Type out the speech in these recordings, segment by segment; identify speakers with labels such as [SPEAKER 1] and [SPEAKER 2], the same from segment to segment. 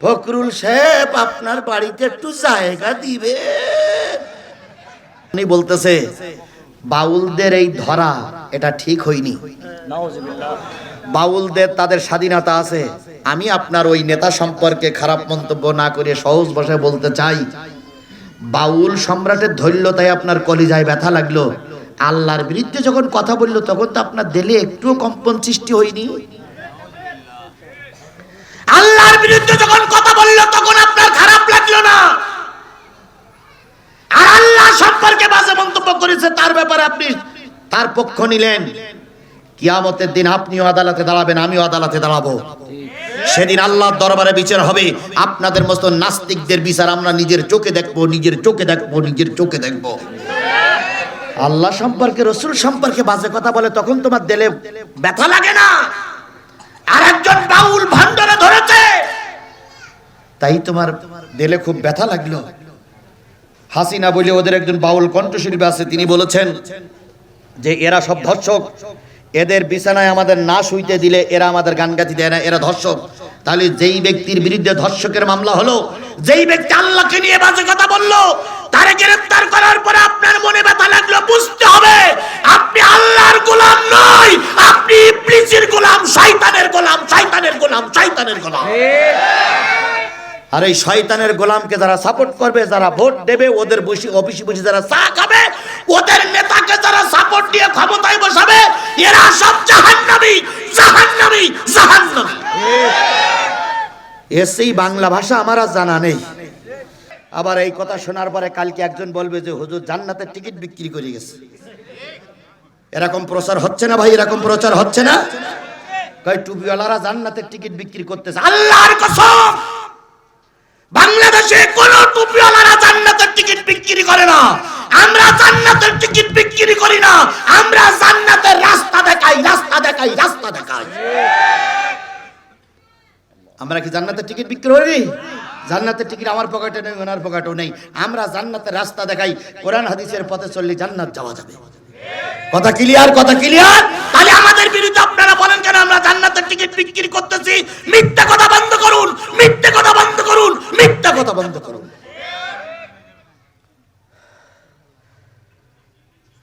[SPEAKER 1] ফখরুল সাহেব আপনার বাড়িতে একটু জায়গা দিবে। উনি বলতেছে, বাউলদের এই ধরা, এটা ঠিক হয়নি। বাউলদের তাদের স্বাধীনতা আছে। আমি আপনার ওই নেতা সম্পর্কে খারাপ মন্তব্য না করে সহজ ভাষায় বলতে চাই। বাউল সম্রাটের ধৈর্যতায় আপনার কলিজায় ব্যথা লাগল। আল্লাহর বিরুদ্ধে যখন কথা বলল, তখন তো আপনার দিলে একটুও কম্পন সৃষ্টি হয়নি। আল্লাহর বিরুদ্ধে যখন কথা বলল, তখন আপনার খারাপ লাগল না। আর আল্লাহ সম্পর্কে বাজে মন্তব্য করেছে, তার ব্যাপারে আপনি তার পক্ষ নিলেন। কিয়ামতের দিন আপনিও আদালতে দাঁড়াবেন, আমিও আদালতে দাঁড়াবো। সেদিন আল্লাহর দরবারে বিচার হবে। আপনাদের মতো নাস্তিকদের বিচার আমরা নিজের চোখে দেখব, নিজের চোখে দেখব, নিজের চোখে দেখব। আল্লাহ সম্পর্কে, রসুল সম্পর্কে বাজে কথা বলে তখন তোমার দেলে ব্যথা লাগে না। আর একজন বাউল ভান্ডারে তাই তোমার দিলে খুব ব্যথা লাগল। হাসিনা বলে ওদের একজন বাউল কণ্ঠশিল্পী আছে, তিনি বলেছেন যে, এরা সব ধর্ষক। এদের বিছানায় আমাদের না শুইতে দিলে এরা আমাদের গান গাতি দেয় না, এরা ধর্ষক। তাহলে যেই ব্যক্তির বিরুদ্ধে ধর্ষকের মামলা হলো, যেই ব্যক্তি আল্লাহকে নিয়ে বাজে কথা বলল, তারে গ্রেফতার করার পরে আপনার মনে ব্যথা লাগল, বুঝতে হবে, আপনি আল্লাহর গোলাম নয়, আপনি ইবলিসের গোলাম, শয়তানের গোলাম শয়তানের গোলাম শয়তানের গোলাম। আর এই শয়তানের গোলামকে যারা সাপোর্ট করবে, যারা ভোট দেবে, ওদের বসে অফিসে বসে যারা চা খাবে, ওদের নেতাকে যারা সাপোর্ট দিয়ে ক্ষমতায় বসাবে, এরা সব জাহান্নামী জাহান্নামী জাহান্নামী। এসেই বাংলা ভাষা আমার আর জানা নেই। আবার এই কথা শোনার পরে কালকে একজন বলবে যে, হুজুর জান্নাতের টিকিট বিক্রি করে গেছে। এরকম প্রচার হচ্ছে না ভাই, এরকম প্রচার হচ্ছে না। কয়, টুপিওয়ালারা জান্নাতের টিকিট বিক্রি করতেছে। আল্লাহর কসম! বাংলাদেশে কোন টুপিওয়ালারা জান্নাতের টিকিট বিক্রি করে না। আমরা জান্নাতের টিকিট বিক্রি করি না। আমরা জান্নাতের রাস্তা দেখাই রাস্তা দেখাই রাস্তা দেখাই। আমরা কি জান্নাতের টিকিট বিক্রি করি? জান্নাতের টিকিট আমার পকেটে নেই, ওনার পকেটেও নেই। আমরা জান্নাতের রাস্তা দেখাই, কোরআন হাদিসের পথে চললে জান্নাত যাওয়া যাবে। কথা ক্লিয়ার কথা ক্লিয়ার তাহলে আমাদের বিরুদ্ধে আপনারা বলেন কেন আমরা জান্নাতের টিকিট বিক্রি করতেছি? মিথ্যা কথা বন্ধ করুন, মিথ্যা বন্ধ করুন।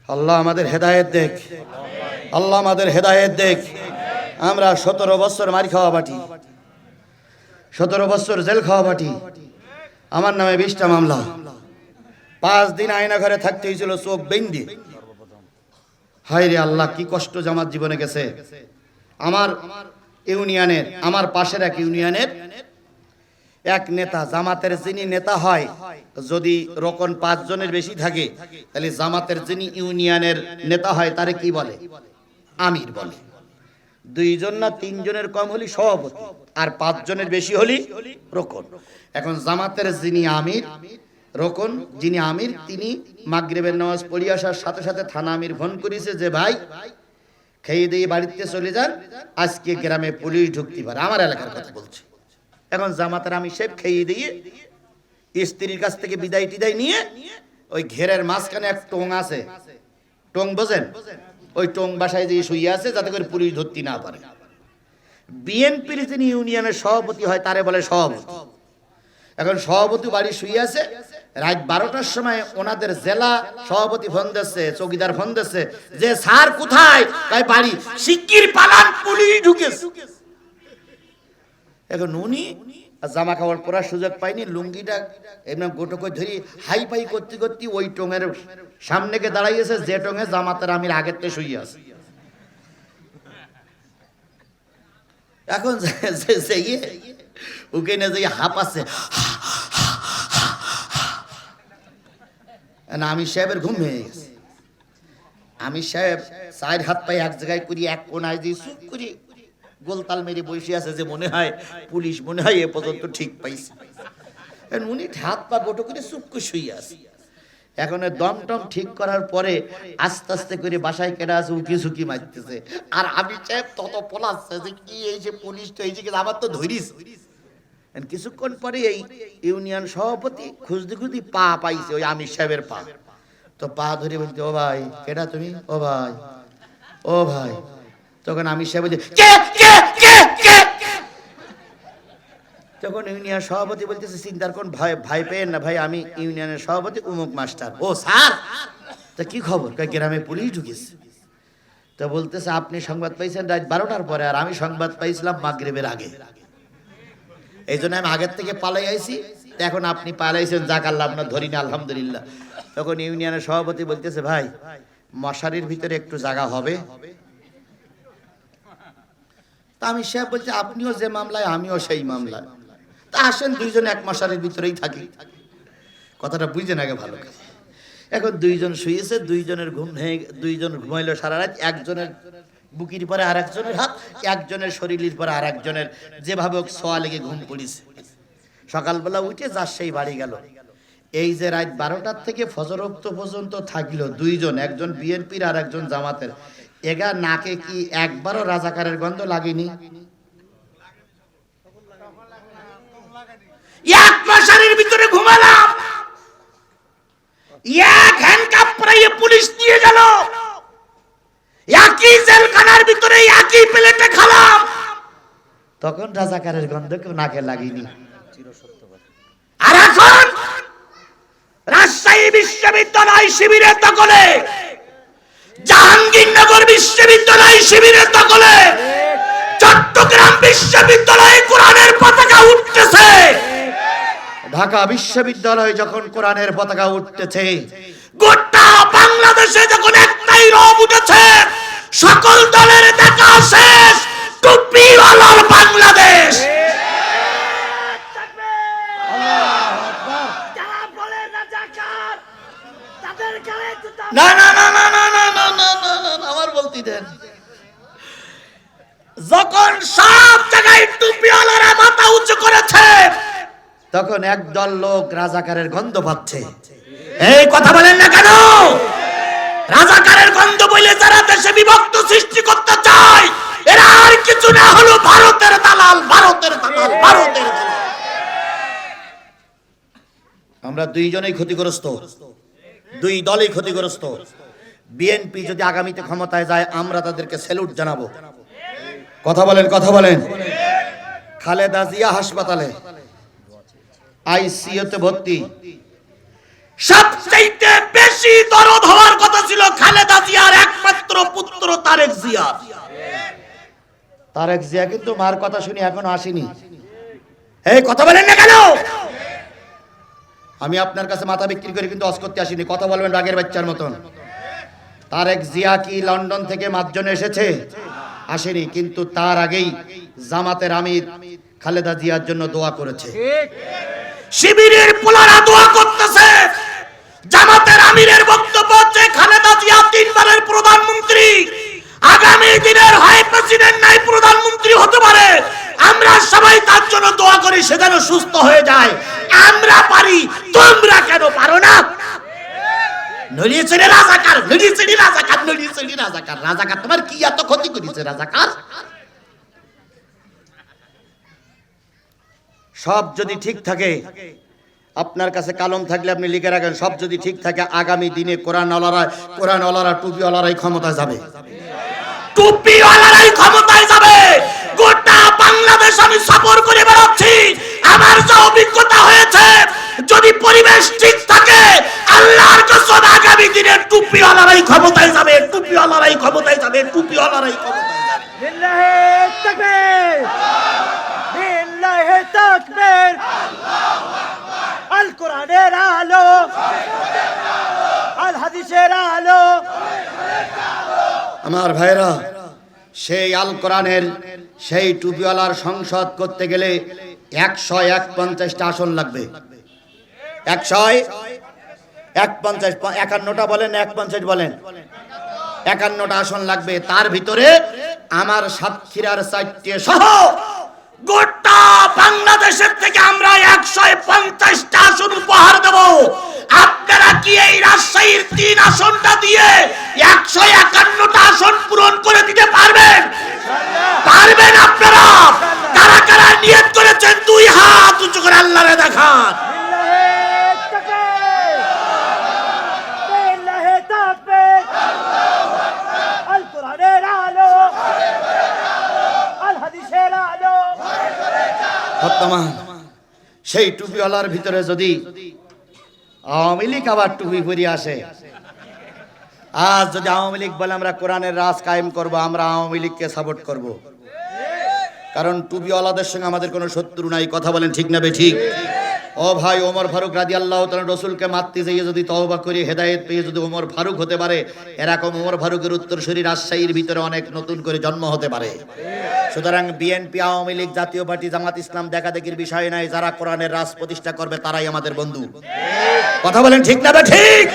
[SPEAKER 1] আল্লাহ আমাদের হেদায়েত দেখ। আল্লাহ আমাদের হেদায়েত দেখ। আমরা সতেরো বছর মারি খাওয়া বাটি সতেরো বছর জেল খাওয়া বাটি আমার নামে বিশটা মামলা। পাঁচ দিন আয়না ঘরে থাকতে হয়েছিল চোখ বেন্দি হায় রে আল্লাহ, কি কষ্ট আমার জীবনে গেছে। আমার ইউনিয়নের, আমার পাশের এক ইউনিয়নের এক নেতা জামাতের যিনি নেতা হয়, যদি রকম পাঁচ জনের বেশি থাকে, তাহলে জামাতের যিনি ইউনিয়নের নেতা হয়, তারে কি বলে? আমির বলে। দুইজন না তিনজনের কম হলি সভাপতি, আর পাঁচ জনের বেশি হলি রোকন। এখন জামাতের যিনি আমির, রোকন যিনি আমির, তিনি মাগরিবের নামাজ পড়ি আসার সাথে সাথে থানা আমির ফোন করেছে যে, ভাই, খেয়ে দিয়ে বাড়িতে চলে যান, আজকে গ্রামে পুলিশ ঢুকতে পারে। আমার এলাকার কথা বলছে। এখন জামাতের আমি সব খেয়ে দিয়ে স্ত্রীর কাছ থেকে বিদায় টিদায় নিয়ে ওই ঘেরের মাঝখানে এক টোং আছে। টোং বোঝেন? ওই টোং বাসায় দিয়ে শুয়ে আছে যাতে করে পুলিশ ধরতে না পারে। বিএনপির যিনি ইউনিয়নের সভাপতি হয়, তারে বলে সভাপতি। এখন সভাপতি বাড়ি শুয়ে আছে, রাত বারোটার সময় ওনাদের জেলা সভাপতি ফোন দিচ্ছে, চৌকিদার ফোন দিচ্ছে যে, স্যার কোথায়? তাই বাড়ি। শিগগির পালান, পুলিশ ঢুকেছে। এখন উনি জামা কাপড় পরার সুযোগ পাইনি লুঙ্গিটা এমনি গোটো করে ধরি হাই ফাই করতে করতে ওই টোঙের সামনে গিয়ে দাঁড়াইয়েছে যে টোঙে জামাতের আমির আগের থেকে শুয়ে আছে। এখন যে- ইয়ে, ওখানে যে হাঁপাচ্ছে না আমি সাহেবের ঘুম ভেঙে গেছে। আমি সাহেব চার হাত পায়ে এক জায়গায় করি এক কোনায় দিয়ে চুপ করি। গোলতাল মেরে বসে আছে যে মনে হয় পুলিশ মনে হয় এ পর্যন্ত ঠিক পাইছে। উনি হাত পা গোটো করে চুপ করে শুয়ে আছে। এখন দম টম ঠিক করার পরে আস্তে আস্তে করে বাসায় কেটে আছে উকি ঝুঁকি মারতেছে। আর আমি সাহেব তত পলাচ্ছে যে কি এই যে পুলিশ তো এই যে আমার তো ধরিস। কিছুক্ষণ পরে এই ইউনিয়ন সভাপতি খুঁজতে খুঁজতে পা পাইছে ওই আমির সাহেবের পা। তো পা ধরে বলতে, ও ভাই, কেডা তুমি? ও ভাই ও ভাই। তখন তখন ইউনিয়ন সভাপতি বলতেছে চিন্তার কোন ভাই পেয়েন না ভাই, আমি ইউনিয়নের সভাপতি, উমুক মাস্টার। ও স্যার? তা কি খবর? গ্রামে পুলিশ ঢুকেছে। বলতেছে, আপনি সংবাদ পাইছেন রাত বারোটার পরে, আর আমি সংবাদ পাইছিলাম মাগরিবের আগে। এই জন্য আমি আগের থেকে পালাই আইছি এখন আপনি পালাইছেন, যাক আল্লাহ আপনার ধরি না, আলহামদুলিল্লাহ। তখন ইউনিয়নের সভাপতি বলতেছে, ভাই, মশারির ভিতরে একটু জায়গা হবে। আমি সাহেব বলছি, আপনিও যে মামলায়, আমিও সেই মামলায়। তা আসেন দুইজন এক মশারির ভিতরেই থাকি। কথাটা বুঝছেন আগে ভালো এখন দুইজন শুয়েছে, দুইজনের ঘুম ভেঙে, দুইজন ঘুমাইলো সারা রাত, একজনের বুকির পরে আর একজনের হাত, একজনের শরীরের পরে আর একজনের যেভাবে হোক সোয়া লেগে ঘুম পড়িছে। সকালবেলা উঠে যার সেই বাড়ি গেল। এই যে রাত বারোটার থেকে ফজরক্ত পর্যন্ত থাকল দুইজন, একজন বিএনপির আর একজন জামাতের। এগা নাকে কি একবারও রাজাকারের গন্ধ লাগেনি? এক ভিতরে ঘুমালাম। এক হ্যান্ডকাপ পরাইয়ে পুলিশ নিয়ে গেল। একই জেলখানার ভিতরে একই প্লেটে খালাম। তখন রাজাকারের গন্ধ কেউ নাকে লাগেনি। আর এখন রাজশাহী বিশ্ববিদ্যালয় শিবিরের দখলে জাহাঙ্গীরনগর বিশ্ববিদ্যালয় শিবিরের দখলে চট্টগ্রাম বিশ্ববিদ্যালয়ে কোরআনের পতাকা উঠতেছে। ঢাকা বিশ্ববিদ্যালয়ে যখন কোরআনের পতাকা উঠতেছে গোটা বাংলাদেশে যখন একটাই রব উঠেছে সকল দলের দেখা শেষ টুপিওয়ালার তখন একদল লোক রাজাকারের গন্ধ পাচ্ছে। এই কথা বলেন না কেন? রাজাকারের গন্ধ বলে যারা দেশে বিভক্ত সৃষ্টি করতে চায়, এরা আর কিছু না হলো ভারতের দালাল ভারতের দালাল, ভারতের আমরা দুইজনেই ক্ষতিগ্রস্ত। দুই দলই ক্ষতিগ্রস্ত। বিএনপি যদি আগামীতে ক্ষমতায় যায়, আমরা তাদেরকে স্যালুট জানাব। কথা বলেন কথা বলেন। খালেদা জিয়া হাসপাতালে আইসিইউতে ভর্তি। সবচেয়ে বেশি দরদ হওয়ার কথা ছিল খালেদা জিয়ার একমাত্র পুত্র তারেক জিয়া। তারেক জিয়া কিন্তু মার কথা শুনি এখনও আসেনি। এই কথা বলেন না কেন? আমি আপনার কাছে মাথা বিক্রি করে কিন্তু অস করতে আসিনি কথা বলবেন রাগের বাচ্চার মতন। তারেক জিয়া কি লন্ডন থেকে মার্জনে এসেছে? আসেনি কিন্তু তার আগেই জামাতের আমির খালেদা জিয়ার জন্য দোয়া করেছে। শিবিরের পোলারা দোয়া করতেছে। জামাতের আমিরের বক্তব্য হচ্ছে, খালেদা জিয়া তিনবারের প্রধানমন্ত্রী। আগামী দিনের হয় প্রেসিডেন্ট নাই, প্রধানমন্ত্রী হতে পারে। আমরা সবাই তার জন্য দোয়া করি, সে যেন সুস্থ হয়ে যায়। আমরা পারি, তোমরা কেন পারো না? রাজাকার নড়িয়ে চড়ে রাজাকার রাজাকার। রাজাকার তোমার কি এত ক্ষতি করেছে, রাজাকার? সব যদি ঠিক থাকে আপনার কাছে কালম থাকলে আপনি লিখে রাখেন সব যদি ঠিক থাকে আগামী দিনে কোরআন আলারা কোরআন অলারা টুপি আলারাই ক্ষমতায় যাবে। টুপি আলারাই ক্ষমতায় যাবে। গোটা বাংলাদেশ আমি সফর করে বেড়াচ্ছি। আমার যা অভিজ্ঞতা হয়েছে যদি পরিবেশ ঠিক থাকে আল্লাহর কসম আগামী দিনে টুপি আলারাই ক্ষমতায় যাবে টুপি আলারাই ক্ষমতায় যাবে টুপি আলারাই ক্ষমতায় যাবে।
[SPEAKER 2] লিল্লাহে তাকবীর। তাকবীর। আল কোরআনের আলো। আল হাদিসের আলো।
[SPEAKER 1] আমার ভাইরা সেই আল কোরআনের সেই টুপিওয়ালার সংসদ করতে গেলে একশো এক পঞ্চাশটা আসন লাগবে। একশো এক পঞ্চাশ একান্নটা বলেন এক পঞ্চাশ বলেন। একান্নটা আসন লাগবে। তার ভিতরে আমার সাতক্ষীরার চারটে সহ গোটা বাংলাদেশের থেকে আমরা একশো পঞ্চাশটা আসন উপহার দেব। আপনারা কি এই রাজশাহীর তিন আসনটা দিয়ে একশো একান্নটা আসন পূরণ করে দিতে পারবেন? পারবেন আপনারা। কারা কারা নিয়ত করেছেন, দুই হাত উঁচু করে আল্লাহরে দেখান
[SPEAKER 2] লিল্লাহে তাকবীর লিল্লাহে তাকবীর আল কোরআনের আলো আল হাদিসের আলো
[SPEAKER 1] বর্তমান সেই টুপিওয়ালার ভিতরে যদি আওয়ামী লীগ আবার টুপি পরিয়ে আসে, আজ যদি আওয়ামী লীগ বলে আমরা কোরআনের রাজ কায়েম করব, আমরা আওয়ামী লীগকে সাপোর্ট করব। কারণ টুপিওয়ালাদের সঙ্গে আমাদের কোনো শত্রু নাই, কথা বলেন ঠিক না বে ঠিক? ও ভাই ওমর ফারুক রাজি আল্লাহ রসুলকে মারতে যেয়ে যদি তহবা করি হেদায়েত পেয়ে যদি ওমর ফারুক হতে পারে, এরকম ওমর ফারুকের উত্তরসূরি রাজশাহীর ভিতরে অনেক নতুন করে জন্ম হতে পারে। সুতরাং বিএনপি, আওয়ামী লীগ, জাতীয় পার্টি, জামাত ইসলাম দেখাদেখির বিষয় নাই, যারা কোরআনের রাজ প্রতিষ্ঠা করবে, তারাই আমাদের বন্ধু। কথা বলেন ঠিক না ঠিক?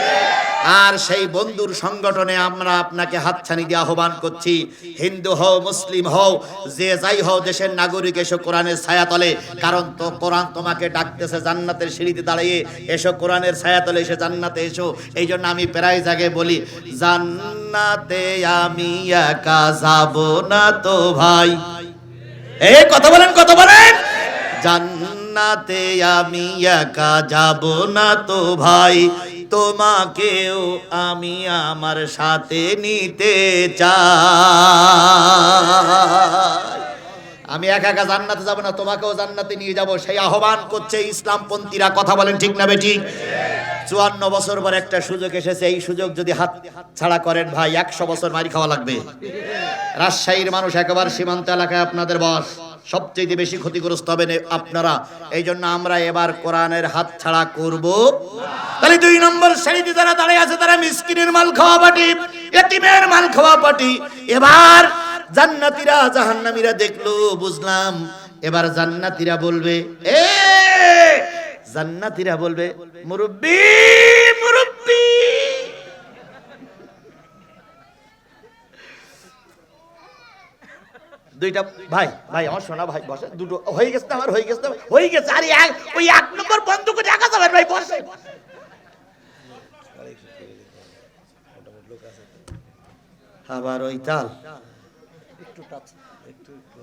[SPEAKER 1] আর সেই বন্ধুর সংগঠনে আমরা আপনাকে হাতছানি দিয়ে আহ্বান করছি, হিন্দু হও, মুসলিম হও, যে যাই হও দেশের নাগরিক, এসো কোরআনের ছায়া তলে কারণ তো কোরআন তোমাকে ডাকতেছে জান্নাতের সিঁড়িতে দাঁড়িয়ে, এসো কোরআনের ছায়া তলে এসে জান্নাতে এসো। এই জন্য আমি প্রায় জায়গায় বলি, জান্নাতে আমি একা যাব না তো ভাই। এই কথা বলেন কথা বলেন। জান্নাতে আমি একা যাব না তো ভাই। তোমাকেও আমি আমার সাথে নিতে চাই। আমি একা একা জান্নাতে যাব না, তোমাকেও জান্নাতে নিয়ে যাব। সেই আহ্বান করছে ইসলামপন্থীরা, কথা বলেন ঠিক না বেটি চুয়ান্ন বছর পর একটা সুযোগ এসেছে, এই সুযোগ যদি হাত ছাড়া করেন ভাই, একশো বছর মারি খাওয়া লাগবে। রাজশাহীর মানুষ একেবারে সীমান্ত এলাকায় আপনাদের বস। সবচেয়ে বেশি ক্ষতিগ্রস্ত হবেন আপনারা। এই জন্য আমরা এবার কোরআনের হাত ছাড়া করব। তাহলে দুই নম্বর শ্রেণীতে যারা দাঁড়িয়ে আছে, তারা মিসকিনের মাল খাওয়া পাটি এতিমের মাল খাওয়া পাটি এবার জান্নাতীরা, জাহান্নামীরা দেখল, বুঝলাম। এবার জান্নাতীরা বলবে, এ, জান্নাতীরা বলবে মুরব্বি মুরব্বি দুইটা, ভাই ভাই, আমার শোনা ভাই, বসে, দুটো, হয়ে গেছে না আমার, হয়ে গেছে না? হয়ে গেছে, আরে এক, ওই এক নম্বর বন্ধ করে রাখা যাবে, ভাই, বসে আবার ওই তাল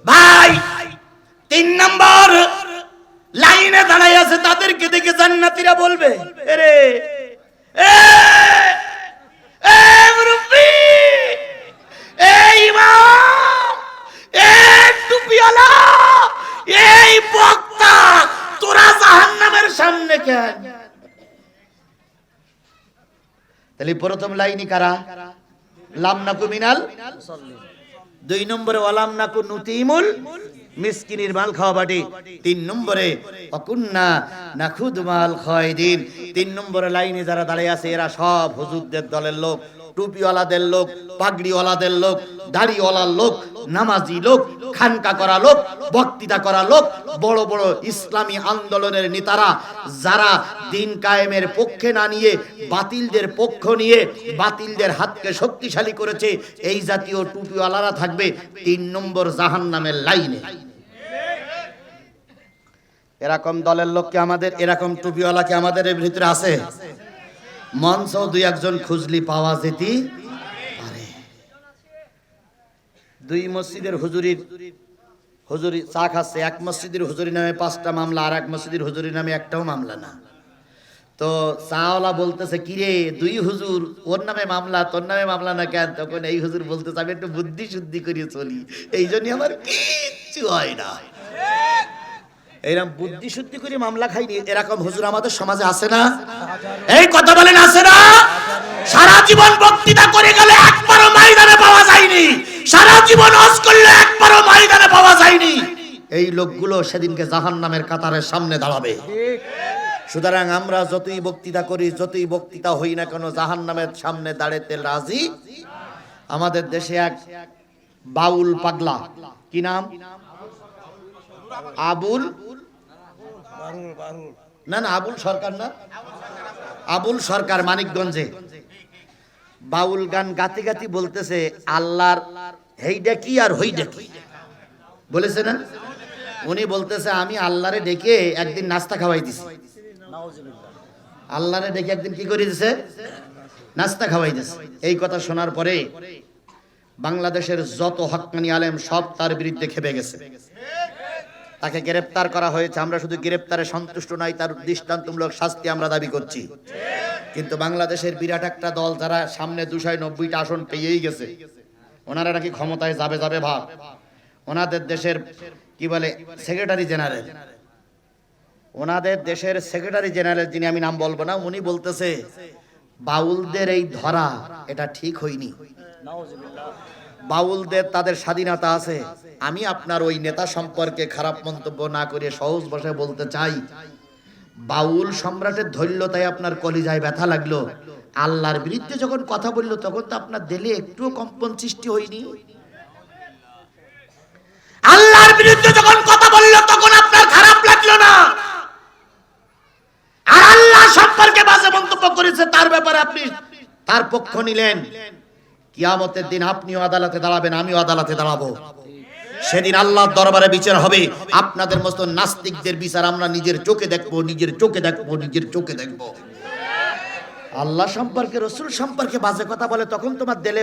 [SPEAKER 1] ভাই, তিন নম্বর লাইনে দাঁড়ায় আছে, তাদেরকে দেখে জান্নাতীরা বলবে, এরে, এ এ মুরব্বি এই ইমাম এই বক্তা, তোরা সামনে কেন? তাহলে প্রথম লাইনই কারা? মিনাল দুই নম্বরে নুতিমুল মাল খাওয়া বাটি তিন নম্বরে অকুন্না নাখুদ মাল খয়দিন তিন নম্বরে লাইনে যারা দাঁড়িয়ে আছে, এরা সব হুজুরদের দলের লোক। টুপিওয়ালাদের লোক, পাগড়িওয়ালাদের লোক, দাড়িওয়ালার লোক, নামাজি লোক, খানকা করা লোক, বক্তৃতা করা লোক, বড় বড় ইসলামী আন্দোলনের নেতারা, যারা দিন কায়েমের পক্ষে না নিয়ে, বাতিলদের পক্ষ নিয়ে, বাতিলদের হাতকে শক্তিশালী করেছে, এই জাতীয় টুপিওয়ালারা থাকবে তিন নম্বর জাহান নামের লাইনে। এরকম দলের লোককে আমাদের, এরকম টুপিওয়ালাকে আমাদের ভিতরে আছে? মঞ্চ দুই একজন খুঁজলি পাওয়া যেতি পারে। দুই মসজিদের হুজুরির হুজুরি চা খাচ্ছে এক মসজিদের হুজুরি নামে পাঁচটা মামলা আর এক মসজিদের হুজুরি নামে একটাও মামলা না। তো চাওয়ালা বলতেছে, কিরে, দুই হুজুর, ওর নামে মামলা, তোর নামে মামলা না কেন? তখন এই হুজুর বলতেছে, আমি একটু বুদ্ধি শুদ্ধি করিয়ে চলি। এই জন্য আমার কিচ্ছু হয় না। এরকম বুদ্ধি শুদ্ধি করে মামলা খাইনি এরকম হুজুর আমাদের সমাজে আছে না? এই কথা বলেন আছে না? সারা জীবন বক্তৃতা করে গেলে একবারও ময়দানে পাওয়া যায়নি। সারা জীবন হজ করলে একবারও ময়দানে পাওয়া যায়নি। এই লোকগুলো সেদিনকে জাহান নামের কাতারের সামনে দাঁড়াবে। সুতরাং আমরা যতই বক্তৃতা করি যতই বক্তৃতা হই না কেন জাহান নামের সামনে দাঁড়াতে রাজি? আমাদের দেশে এক বাউল পাগলা। কি নাম? আবুল? না না আবুল সরকার না। আবুল সরকার মানিকগঞ্জে। বাউল গান গাতে গাতি বলতেছে আল্লাহর হেইডা কি আর হইডা কি? বলেছে না? উনি বলতেছে আমি আল্লাহরে ডেকে একদিন নাস্তা খাওয়াই দিছি। আল্লাহরে ডেকে একদিন কি করে দিছে? নাস্তা খাওয়াই দিছে। এই কথা শোনার পরে বাংলাদেশের যত হকানি আলেম সব তার বিরুদ্ধে খেপে গেছে। তাকে গ্রেপ্তার করা হয়েছে। আমরা শুধু গ্রেপ্তারে সন্তুষ্ট নাই তার দৃষ্টান্তমূলক শাস্তি আমরা দাবি করছি। কিন্তু বাংলাদেশের বিরাট একটা দল যারা সামনে দুশো নব্বইটা আসন পেয়েই গেছে, ওনারা নাকি ক্ষমতায় যাবে যাবে ভাব। ওনাদের দেশের, কি বলে সেক্রেটারি জেনারেল ওনাদের দেশের সেক্রেটারি জেনারেল যিনি, আমি নাম বলব না, উনি বলতেছে, বাউলদের এই ধরা, এটা ঠিক হয়নি। বাউলদের তাদের স্বাধীনতা আছে। আমি আপনার ওই নেতা সম্পর্কে খারাপ মন্তব্য না করে সহজ ভাষায় বলতে চাই। বাউল সম্রাটের ধৈর্যতায় আপনার কলিজায় ব্যথা লাগল। আল্লাহর বিরুদ্ধে যখন কথা বলল, তখন তো আপনার দিলে একটুও কম্পন সৃষ্টি হয়নি। আল্লাহর বিরুদ্ধে যখন কথা বলল, তখন আপনার খারাপ লাগল না। আর আল্লাহ সম্পর্কে বাজে মন্তব্য করেছে, তার ব্যাপারে আপনি তার পক্ষ নিলেন। কিয়ামতের দিন আপনিও আদালতে দাঁড়াবেন, আমিও আদালতে দাঁড়াবো। সেদিন আল্লাহর দরবারে বিচার হবে। আপনাদের মতো নাস্তিকদের বিচার আমরা নিজের চোখে দেখব, নিজের চোখে দেখব, নিজের চোখে দেখব। আল্লাহ সম্পর্কে, রসুল সম্পর্কে বাজে কথা বলে তখন তোমার দিলে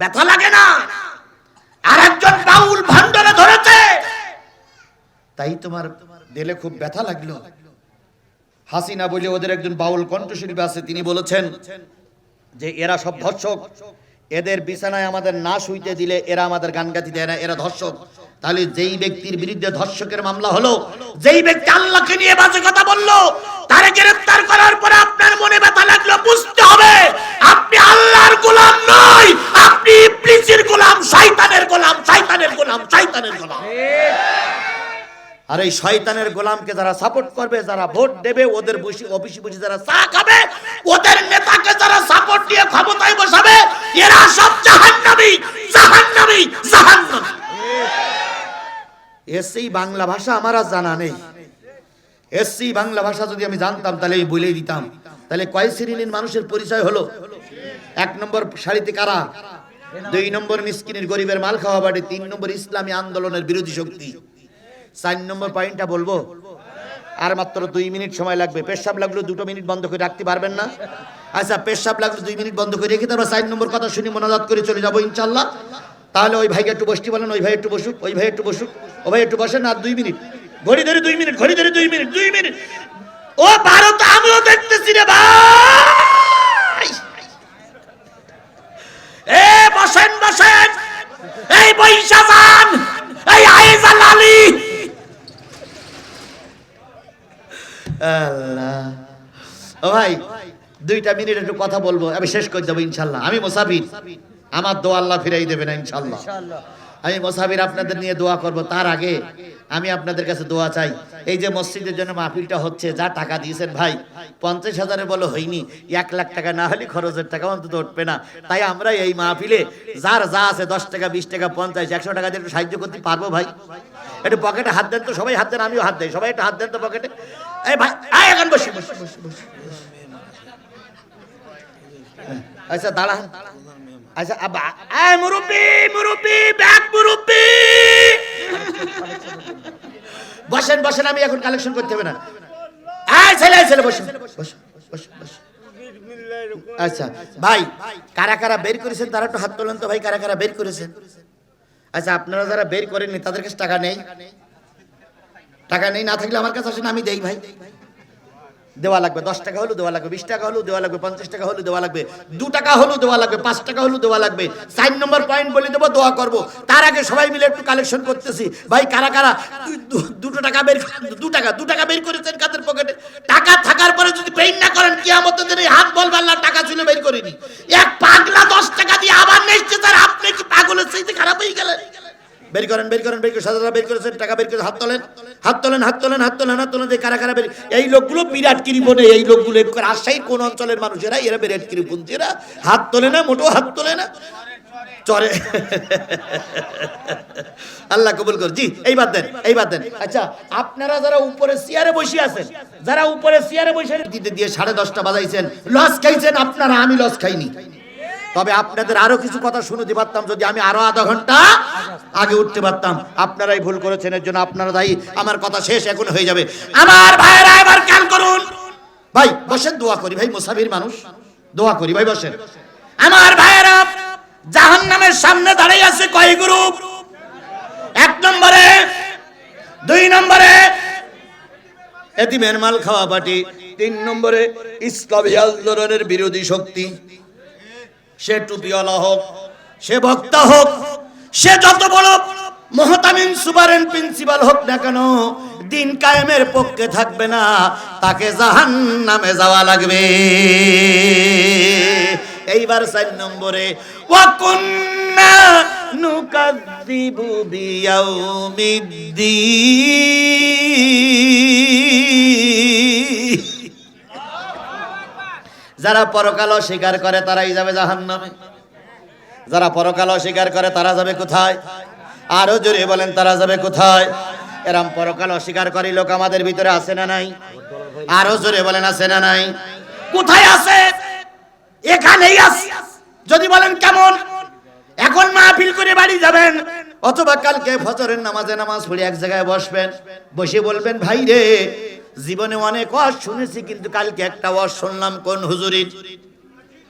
[SPEAKER 1] ব্যথা লাগে না? আর একজন বাউল ভান্ডারে ধরেছে। তাই তোমার দিলে খুব ব্যথা লাগল। হাসিনা বলে, ওদের একজন বাউল কণ্ঠশিল্পী আছে, তিনি বলেছেন যে, এরা সব ধর্ষক। এদের বিছানায় আমাদের না শুইতে দিলে এরা আমাদের গান গাতি দেয় না, এরা ধর্ষক। তাহলে যেই ব্যক্তির বিরুদ্ধে ধর্ষকের মামলা হলো, যেই ব্যক্তি আল্লাহকে নিয়ে বাজে কথা বলল, তারে গ্রেফতার করার পরে আপনার মনে ব্যথা লাগল, বুঝতে হবে, আপনি আল্লাহর গোলাম নয়, আপনি ইবলিসের গোলাম, শয়তানের গোলাম শয়তানের গোলাম শয়তানের গোলাম। আর এই শয়তানের গোলামকে যারা সাপোর্ট করবে, যারা ভোট দেবে, ওদের বসে অফিসে বসে যারা চা খাবে, ওদের নেতাকে যারা সাপোর্ট দিয়ে ক্ষমতায় বসাবে, এরা সব জাহান্নামী জাহান্নামী জাহান্নামী। এসি বাংলা ভাষা আমার আর জানা নেই। এসসি বাংলা ভাষা যদি আমি জানতাম, তাহলে আমি বলেই দিতাম। তাহলে কয় শ্রেণির মানুষের পরিচয় হলো? এক নম্বর সারিতে কারা? দুই নম্বর মিসকিনের গরিবের মাল খাওয়া বাড়ি তিন নম্বর ইসলামী আন্দোলনের বিরোধী শক্তি। চার নম্বর পয়েন্টটা বলব? আর মাত্র দুই মিনিট সময় লাগবে। পেশাব লাগল দুটো মিনিট বন্ধ করে রাখতে পারবেন না। আচ্ছা পেশাব লাগল দুই মিনিট বন্ধ করে রেখে তারপর চার নম্বর কথা শুনি মনোজাত করে চলে যাব ইনশাল্লাহ তাহলে ওই ভাইকে একটু বসতে বলেন, ওই ভাই একটু বসুক, ওই ভাই একটু বসুক। ও ভাই একটু বসেন আর দুই মিনিট। ঘড়ি ধরে দুই মিনিট, ঘড়ি ধরে দুই মিনিট দুই মিনিট। ও ভারত আমিও দেখতেছি রে ভাই। এ বসেন বসেন। এই বৈশা যান এই আইজাল আলী। আল্লাহ। ও ভাই দুইটা মিনিট একটু কথা বলব আমি শেষ করে দেবো ইনশাল্লাহ। আমি মোসাফির আমার দোয়া আল্লাহ ফিরাই দেবে না ইনশাল্লাহ। আমি মোসাফির আপনাদের নিয়ে দোয়া করব তার আগে আমি আপনাদের কাছে দোয়া চাই। এই যে মসজিদের জন্য মাহফিলটা হচ্ছে, যা টাকা দিয়েছেন ভাই, পঞ্চাশ হাজারে বলো হয়নি, এক লাখ টাকা না হলে খরচের টাকা অন্তত উঠবে না। তাই আমরা এই মাহফিলে যার যা আছে, দশ টাকা, বিশ টাকা, পঞ্চাশ, একশো টাকা দিয়ে একটু সাহায্য করতে পারব ভাই। একটু পকেটে হাত দেন তো, সবাই হাত দেন, আমিও হাত দেই, সবাই একটু হাত দেন তো পকেটে। এই ভাই এখন বসি আচ্ছা দাঁড়ান। আচ্ছা আবা মুরব্বি মুরব্বি, ব্যাগ মুরব্বি। বসেন বসেন, আমি এখন কালেকশন করতে হবে না। আয় ছেলে ছেলে বসেন আচ্ছা ভাই, কারা কারা বের করেছেন তারা একটু হাত তোলেন তো, ভাই, কারা কারা বের করেছেন? আচ্ছা আপনারা যারা বের করেননি, তাদের কাছে টাকা নেই? টাকা নেই, না থাকলে আমার কাছে আসেন, আমি দেই, ভাই। দেওয়া লাগবে দশ টাকা হলেও দেওয়া লাগবে, বিশ টাকা হলেও দেওয়া লাগবে, পঞ্চাশ টাকা হলেও দেওয়া লাগবে, দু টাকা হলেও দেওয়া লাগবে, পাঁচ টাকা হলেও দেওয়া লাগবে। চার নম্বর পয়েন্ট বলে দেবো, দোয়া করব। তার আগে সবাই মিলে একটু কালেকশন করতেছি। ভাই, কারা কারা? দুটো টাকা বের দু টাকা দু টাকা বের করেছেন কাদের পকেটে টাকা থাকার পরে যদি পেইন না করেন কি আমাদের দিনে হাত বলবে আল্লাহ টাকা ছিল বের করিনি। এক পাগলা দশ টাকা দিয়ে আবার নেচছে স্যার আপনি কি পাগলের চাইতে খারাপ হয়ে গেলেন। বের করেন বের করেন, বের করে সাদারা বের করেছেন, টাকা বের করে হাত তোলেন হাত তোলেন হাত তোলেন হাত তোলেন হাত তোলেন কারা কারা বের এই লোকগুলো বিরাট কিরিপনে এই লোকগুলো একটু রাজশাহী কোন অঞ্চলের মানুষেরা, এরা বিরাট কিরিপন এরা হাত তোলে না মোটো হাত তোলে না। চরে। আল্লাহ কবুল কর জি, এই বাদ দেন, এই বাদ দেন। আচ্ছা আপনারা যারা উপরে চেয়ারে বসে আছেন, যারা উপরে চেয়ারে বসে দিতে দিয়ে সাড়ে দশটা বাজাইছেন, লস খাইছেন, আপনারা, আমি লস খাইনি। তবে আপনাদের আরও কিছু কথা শুনতে পারতাম, যদি আমি আরও আধা ঘণ্টা আগে উঠতে পারতাম। আপনারাই ভুল করেছেন, এর জন্য আপনারা দায়ী। আমার কথা শেষ, এখন হয়ে যাবে। আমার ভাইয়েরা এবার খেয়াল করুন। ভাই, বসেন, দোয়া করি। ভাই, মুসাফির মানুষ। দোয়া করি, ভাই, বসেন। আমার ভাইয়েরা জাহান নামের সামনে দাঁড়িয়ে আছে কয় গ্রুপ? এক নম্বরে, দুই নম্বরে, এতিমের মাল খাওয়া পার্টি। তিন নম্বরে, ইসলামী আন্দোলনের বিরোধী শক্তি। সে টুপিওয়ালা হোক, সে বক্তা হোক, সে যত বড় মহতামিম সুপারেন প্রিন্সিপাল হোক না কেন, দিন কায়েমের পক্ষে থাকবে না, তাকে জাহান নামে যাওয়া লাগবে। এইবার চার নম্বরে ওয়াকুন্না নুকাদ্দিবু যারা পরকাল অস্বীকার করে তারাই যাবে জাহান্নামে। যারা পরকাল অস্বীকার করে তারা যাবে কোথায়? আরও জোরে বলেন, তারা যাবে কোথায়? এরম পরকাল অস্বীকার করি লোক আমাদের ভিতরে আছে না নাই? আরও জোরে বলেন, আছে না নাই? কোথায় আছে? এখানেই আছে। যদি বলেন কেমন? এখন মাহফিল করে বাড়ি যাবেন। অথবা কালকে ফজরের নামাজে নামাজ পড়ে এক জায়গায় বসবেন, বসে বলবেন, ভাই রে, জীবনে অনেক ওয়াজ শুনেছি, কিন্তু কালকে একটা ওয়াজ শুনলাম, কোন হুজুরির?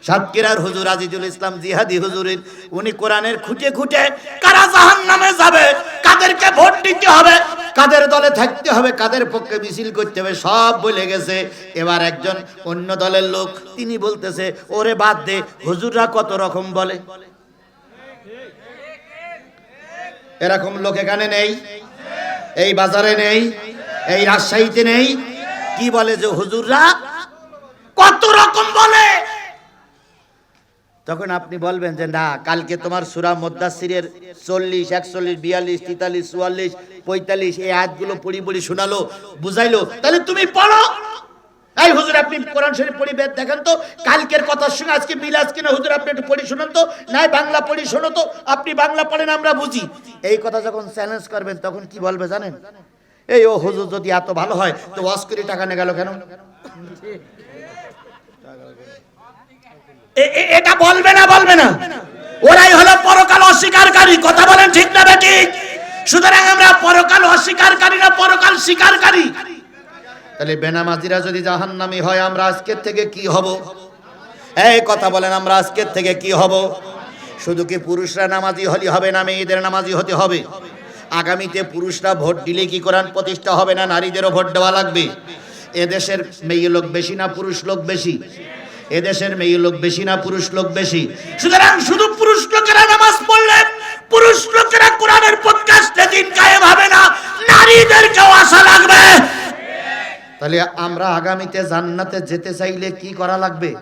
[SPEAKER 1] সাতক্ষীরার হুজুর আজিজুল ইসলাম জিহাদি হুজুরির, উনি কোরআনের খুঁটে খুঁটে, কারা জাহান নামে যাবে? কাদেরকে ভোট দিতে হবে? কাদের দলে থাকতে হবে? কাদের পক্ষে মিছিল করতে হবে? সব বলে গেছে। এবার একজন অন্য দলের লোক, তিনি বলতেছে, ওরে বাদ দে, হুজুররা কত রকম বলে? এরকম লোক এখানে নেই, এই বাজারে নেই, এই রাজশাহীতে নেই। কি বলে যে হুজুররা? কত রকম বলে। তখন আপনি বলবেন যে, না, কালকে তোমার সুরা মোদ্দাসিরের চল্লিশ, একচল্লিশ, বিয়াল্লিশ, তেতাল্লিশ, চুয়াল্লিশ, পঁয়তাল্লিশ, এই আয়াতগুলো পড়ি পড়ি, শোনালো, বুঝাইলো। তাহলে তুমি পড়ো। এই হুজুর, আপনি কোরআন শরীফ পড়ি বেদ দেখেন তো? কালকের কথার সঙ্গে আজকে মিলাজ কিনা? হুজুর, আপনি একটু পড়ি শুনুন তো? নাই, বাংলা পড়ি শোনো তো? আপনি বাংলা পড়েন, আমরা বুঝি। এই কথা যখন চ্যালেঞ্জ করবেন, তখন কি বলবে জানেন? এই ও হুজুর, যদি এত ভালো হয়, তো ওয়াশ করে টাকা নিয়ে গেল কেন? এটা বলবে না বলবে না। ওরাই হলো পরকাল অস্বীকারী। কথা বলেন ঠিক না, বেঠিক? সুতরাং আমরা পরকাল অস্বীকারী না, পরকাল স্বীকারী? তাহলে বেনামাজিরা যদি জাহান্নামী হয়, আমরা আজকের থেকে কি হব? এই কথা বলেন, আমরা আজকের থেকে কি হব? শুধু কি পুরুষরা নামাজি হলে হবে না মেয়েদের নামাজি হতে হবে? আগামীতে পুরুষরা ভোট দিলে কি কোরআন প্রতিষ্ঠা হবে না নারীদেরও ভোট দেওয়া লাগবে? এদেশের মেয়ে লোক বেশি না পুরুষ লোক বেশি? এদেশের মেয়ে লোক বেশি না পুরুষ লোক বেশি? সুতরাং শুধু পুরুষ লোকেরা নামাজ পড়লে, পুরুষ লোকেরা কোরআনের পডকাস্টে দিন কায়েম হবে না, নারীদেরকেও আশা লাগবে। তাহলে আমরা আগামীতে জান্নাতে যেতে চাইলে কি করা লাগবে?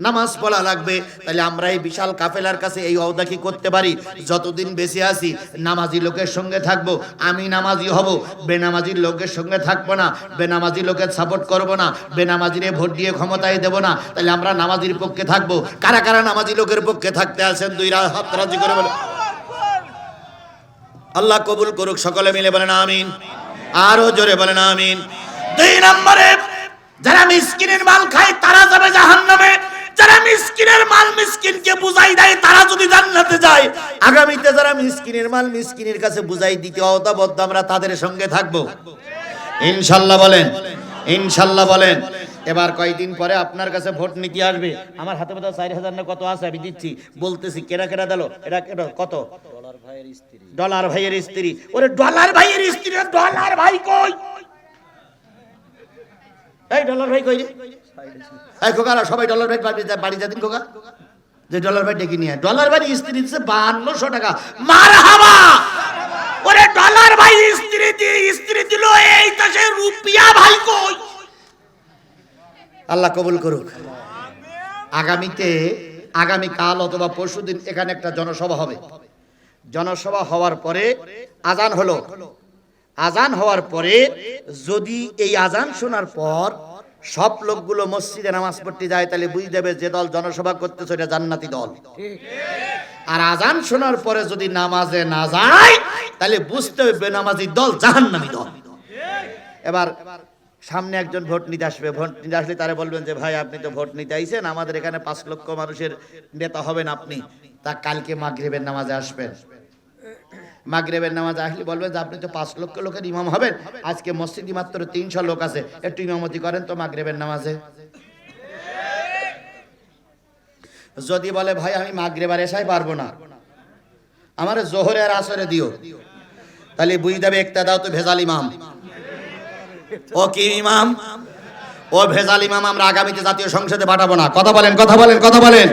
[SPEAKER 1] নামাজ পড়া লাগবে। তাহলে আমরা এই বিশাল কাফেলার কাছে এই অবদাকি করতে পারি? যতদিন বেঁচে আছি, নামাজি লোকের সঙ্গে থাকব, আমি নামাজি হব। বেনামাজির লোকের সঙ্গে থাকব না, বেনামাজি লোকের সাপোর্ট করব না, বেনামাজিরে ভোট দিয়ে ক্ষমতায় দেব না। তাহলে আমরা নামাজির পক্ষে থাকব। কারা কারা নামাজি লোকের পক্ষে থাকতে আছেন? দুই রা- হাত রাজি করে বলে। আল্লাহ কবুল করুক, সকলে মিলে বলেন আমিন। আরও জোরে বলেন আমিন। দুই নম্বরে যারা মিসকিনের মাল খায় তারা যাবে জাহান্নামে। যারা মিসকিনের মাল মিসকিনকে বুঝাই দেয় তারা যদি জান্নাতে যায়। আগামীতে যারা মিসকিনের মাল মিসকিনের কাছে বুঝাই দিতে অতাবদ্ধ আমরা তাদের সঙ্গে থাকব। ইনশাল্লাহ বলেন ইনশাল্লাহ বলেন। এবার কয়েকদিন পরে আপনার কাছে ভোট নিতে আসবে? আমার হাতে বোধহয় চার হাজার না কত আছে আমি দিচ্ছি। বলতেছি কেনা কেনা দিল? এটা কেনা? কত? ডলার ভাইয়ের স্ত্রী। ওরে ডলার ভাইয়ের স্ত্রী ডলার ভাই কই? এই ডলার ভাই কই রে? এই খোকারা সবাই ডলার ভাই বাড়ি যাদিন খোকা। যে ডলার ভাই ডেকে নিয়ে ডলার ভাই স্ত্রী দিচ্ছে বাহান্নশো টাকা। মার হাবা! ওরে ডলার ভাই স্ত্রী দিয়ে স্ত্রী দিল এই দেশে রুপিয়া ভাই কই? আল্লাহ কবুল করুক। আগামীতে আগামী কাল অথবা পরশুদিন এখানে একটা জনসভা হবে। জনসভা হওয়ার পরে আজান হলো। আজান হওয়ার পরে যদি এই আজান শোনার পর সব লোকগুলো মসজিদে নামাজ পড়তে যায়, তাহলে বুঝে দেবে যে দল জনসভা করতেছে এটা জান্নাতি দল। আর আজান শোনার পরে যদি নামাজে না যায়, তাহলে বুঝতে হবে বেনামাজি দল জাহান্নামী দল। এবার সামনে একজন ভোট নিতে আসবে। ভোট নিতে আসলে তারা বলবেন যে, ভাই, আপনি তো ভোট নিতে আইছেন, আমাদের এখানে পাঁচ লক্ষ মানুষের নেতা হবেন আপনি। তা কালকে মাগরিবের নামাজে আসবেন। মাগরেবের নামাজে আসলে বলবেন যে আপনি তো পাঁচ লক্ষ লোকের ইমাম হবেন। আজকে মসজিদে মাত্র তিনশো লোক আছে। একটু ইমামতি করেন তো মাগরেবের নামাজে। যদি বলে, ভাই, আমি মাগরেবার এসাই পারব না। আমার জোহরে আর আসরে দিও। তাহলে বুঝ দেবে একটা দাও তো ভেজাল ইমাম। ও কি ইমাম? ও ভেজাল ইমাম, আমরা আগামীতে জাতীয় সংসদে পাঠাবো না। কথা বলেন কথা বলেন কথা বলেন।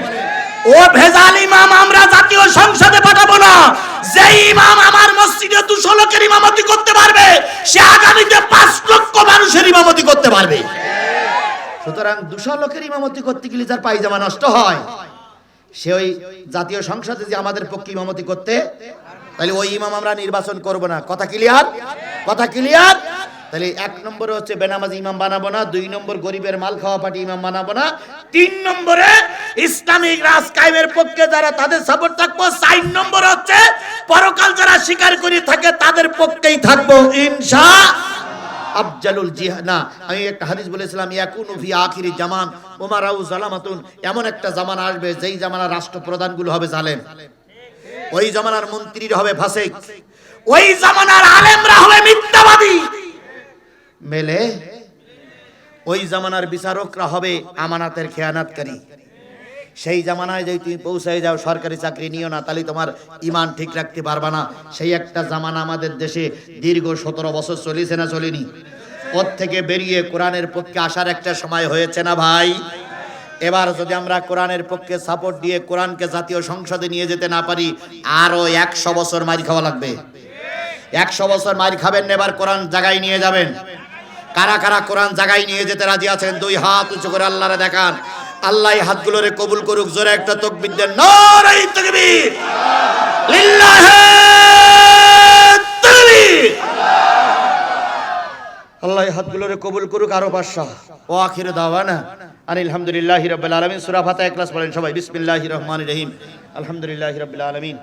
[SPEAKER 1] ও
[SPEAKER 3] ভেজাল ইমাম, আমরা জাতীয় সংসদে না। ইমাম আমার দুশো করতে পারবে, সে পাঁচ লক্ষ মানুষের করতে পারবে।
[SPEAKER 1] সুতরাং দুশো করতে পায়জামা নষ্ট হয়, সে ওই জাতীয় সংসদে যে আমাদের পক্ষে ইমামতি করতে, তাহলে ওই ইমাম আমরা নির্বাচন করব না। কথা ক্লিয়ার কথা ক্লিয়ার তাহলে এক নম্বরে হচ্ছে বেনামাজি ইমাম বানাবো না, দুই নম্বর গরিবের মাল খাওয়া পাটি ইমাম বানাবো না,
[SPEAKER 3] তিন নম্বরে ইসলামিক রাজ কায়েমের পক্ষে যারা তাদের সাপোর্ট থাকব, চার নম্বর হচ্ছে পরকাল যারা স্বীকার করে থাকে তাদের পক্ষেই থাকব ইনশা
[SPEAKER 1] আফজালুল জিহাদ, না, আমি একটা হাদিস বলেছিলাম, ইয়াকুনু ফি আখিরি জামান, উমারাউ জালামাতুন, এমন একটা জামানা আসবে, যেই জামানার রাষ্ট্রপ্রধানগুলো হবে জালেম। ওই জামানার মন্ত্রীর হবে ফাসিক।
[SPEAKER 3] ওই জামানার আলেমরা হবে মিথ্যাবাদী।
[SPEAKER 1] মেলে ওই জামানার বিচারকরা হবে আমানাতের খেয়ানাতকারী। সেই জামানায় যদি তুমি পৌঁছায় যাও, সরকারি চাকরি নিও না, তাহলে তোমার ইমান ঠিক রাখতে পারবা না। সেই একটা জামানা আমাদের দেশে দীর্ঘ সতেরো বছর চলেছে না চলেনি? ওর থেকে বেরিয়ে কোরআনের পক্ষে আসার একটা সময় হয়েছে না ভাই? এবার যদি আমরা কোরআনের পক্ষে সাপোর্ট দিয়ে কোরআনকে জাতীয় সংসদে নিয়ে যেতে না পারি আরও একশো বছর মারি খাওয়া লাগবে। একশো বছর মার খাবেন এবার কোরআন জায়গায় নিয়ে যাবেন। কারা কারা কোরআন জায়গায় নিয়ে যেতে রাজি আছেন? দুই হাত উঁচু করে আল্লাহরে দেখান। আল্লাহ হাতগুলোরে কবুল করুক, জোরে একটা তকবির দেন। নারাই তাকবীর। লিল্লাহি তাকবীর। আল্লাহ হাতগুলোরে কবুল করুক আরও পাঁচশো ও আখির দাওয়ানা। আনিল হামদুলিল্লাহি রাব্বিল আলামিন। সূরা ফাতিহা ক্লাস পড়েন সবাই। বিসমিল্লাহির রহমানির রহিম। আলহামদুলিল্লাহি রাব্বিল আলামিন।